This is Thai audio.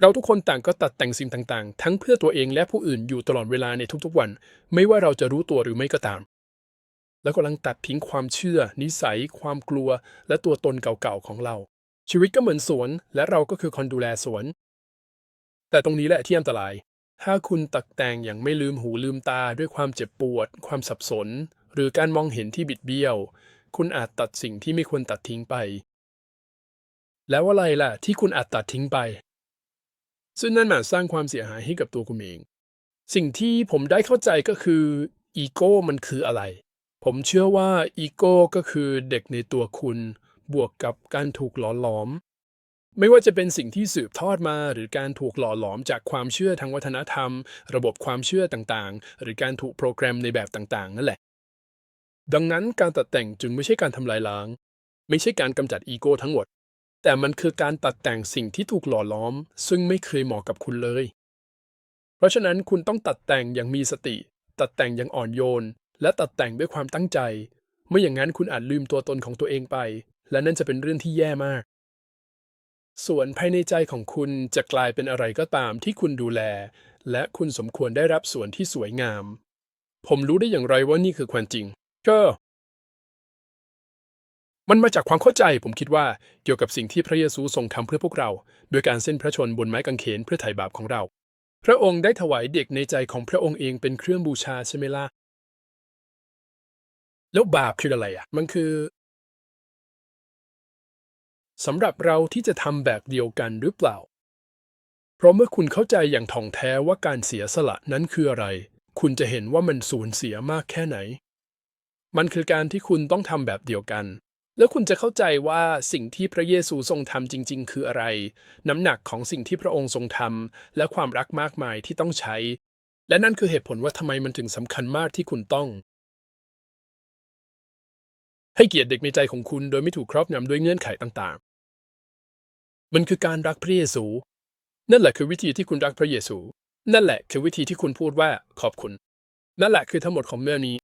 เราทุกคนต่างก็ตัดแต่งสิ่งต่างๆ ทั้งเพื่อตัวเองและผู้อื่นอยู่ตลอดเวลาในทุกๆวัน ไม่ว่าเราจะรู้ตัวหรือไม่ก็ตาม แล้วกำลังตัดทิ้งความเชื่อ นิสัย ความกลัว และตัวตนเก่าๆของเรา ชีวิตก็เหมือนสวน และเราก็คือคนดูแลสวน แต่ตรงนี้แหละที่อันตราย ถ้าคุณตักแต่งอย่างไม่ลืมหูลืมตาด้วยความเจ็บปวด ความสับสน หรือการมองเห็นที่บิดเบี้ยว คุณอาจตัดสิ่งที่ไม่ควรตัดทิ้งไป แล้วอะไรล่ะที่คุณอาจตัดทิ้งไป ซึ่งนั่นมันสร้างความเสียหายให้กับตัวคุณเอง สิ่งที่ผมได้เข้าใจก็คืออีโก้มันคืออะไร ผมเชื่อว่าอีโก้ก็คือเด็กในตัวคุณ บวกกับการถูกหล่อหลอม ไม่ว่าจะเป็นสิ่งที่สืบทอดมาหรือการถูกหล่อหลอมจากความเชื่อทางวัฒนธรรม ระบบความเชื่อต่างๆ หรือการถูกโปรแกรมในแบบต่างๆ นั่นแหละ ดังนั้นการตัดแต่งจึงไม่ใช่การทำลายล้าง ไม่ใช่การกำจัดอีโก้ทั้งหมด แต่มันคือการตัดแต่งสิ่งที่ถูกหล่อหลอม ซึ่งไม่เคยเหมาะกับคุณเลย เพราะฉะนั้นคุณต้องตัดแต่งอย่างมีสติ ตัดแต่งอย่างอ่อนโยน และตัดแต่งด้วยความตั้งใจ ไม่อย่างนั้นคุณอาจลืมตัวตนของตัวเองไป และนั่นจะเป็นเรื่องที่แย่มาก ส่วนภายในใจของคุณจะกลายเป็นอะไรก็ตามที่คุณดูแล และคุณสมควรได้รับส่วนที่สวยงาม ผมรู้ได้อย่างไรว่านี่คือความจริง ก็ มันมาจากความเข้าใจผมคิดว่าเกี่ยวกับสิ่งที่พระเยซูทรงทำเพื่อพวกเรา โดยการเส้นพระชนบนไม้กางเขนเพื่อไถ่บาปของเรา พระองค์ได้ถวายเด็กในใจของพระองค์เองเป็นเครื่องบูชาใช่ไหมล่ะแล้วบาปคืออะไรอะ มันคือสำหรับเราที่จะทำแบบเดียวกันหรือเปล่า เพราะเมื่อคุณเข้าใจอย่างถ่องแท้ว่าการเสียสละนั้นคืออะไร คุณจะเห็นว่ามันสูญเสียมากแค่ไหน มันคือการที่คุณต้องทำแบบเดียวกัน แล้วคุณจะเข้าใจว่าสิ่งที่พระเยซูทรงทำจริง ๆ คืออะไร น้ำหนักของสิ่งที่พระองค์ทรงทำและความรักมากมายที่ต้องใช้ และนั่นคือเหตุผลว่าทำไมมันถึงสำคัญมากที่คุณต้อง ให้เกียรติเด็กในใจของคุณโดยไม่ถูกครอบงำด้วยเงื่อนไขต่างๆ มันคือการรักพระเยซู นั่นแหละคือวิธีที่คุณรักพระเยซู นั่นแหละคือวิธีที่คุณพูดว่าขอบคุณ นั่นแหละคือทั้งหมดของเรื่องนี้